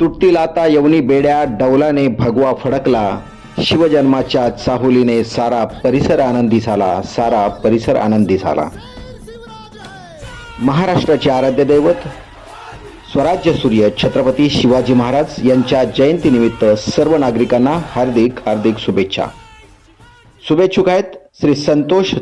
तुटतील आता यवनी बेड्या डौलाने भगवा फडकला. शिवजन्माच्या चाहुलीने सारा परिसर आनंदी झाला सारा परिसर आनंदी झाला. महाराष्ट्राचे आराध्य दैवत स्वराज्य सूर्य छत्रपती शिवाजी महाराज यांच्या जयंतीनिमित्त सर्व नागरिकांना हार्दिक हार्दिक शुभेच्छा. शुभेच्छुक आहेत श्री संतोष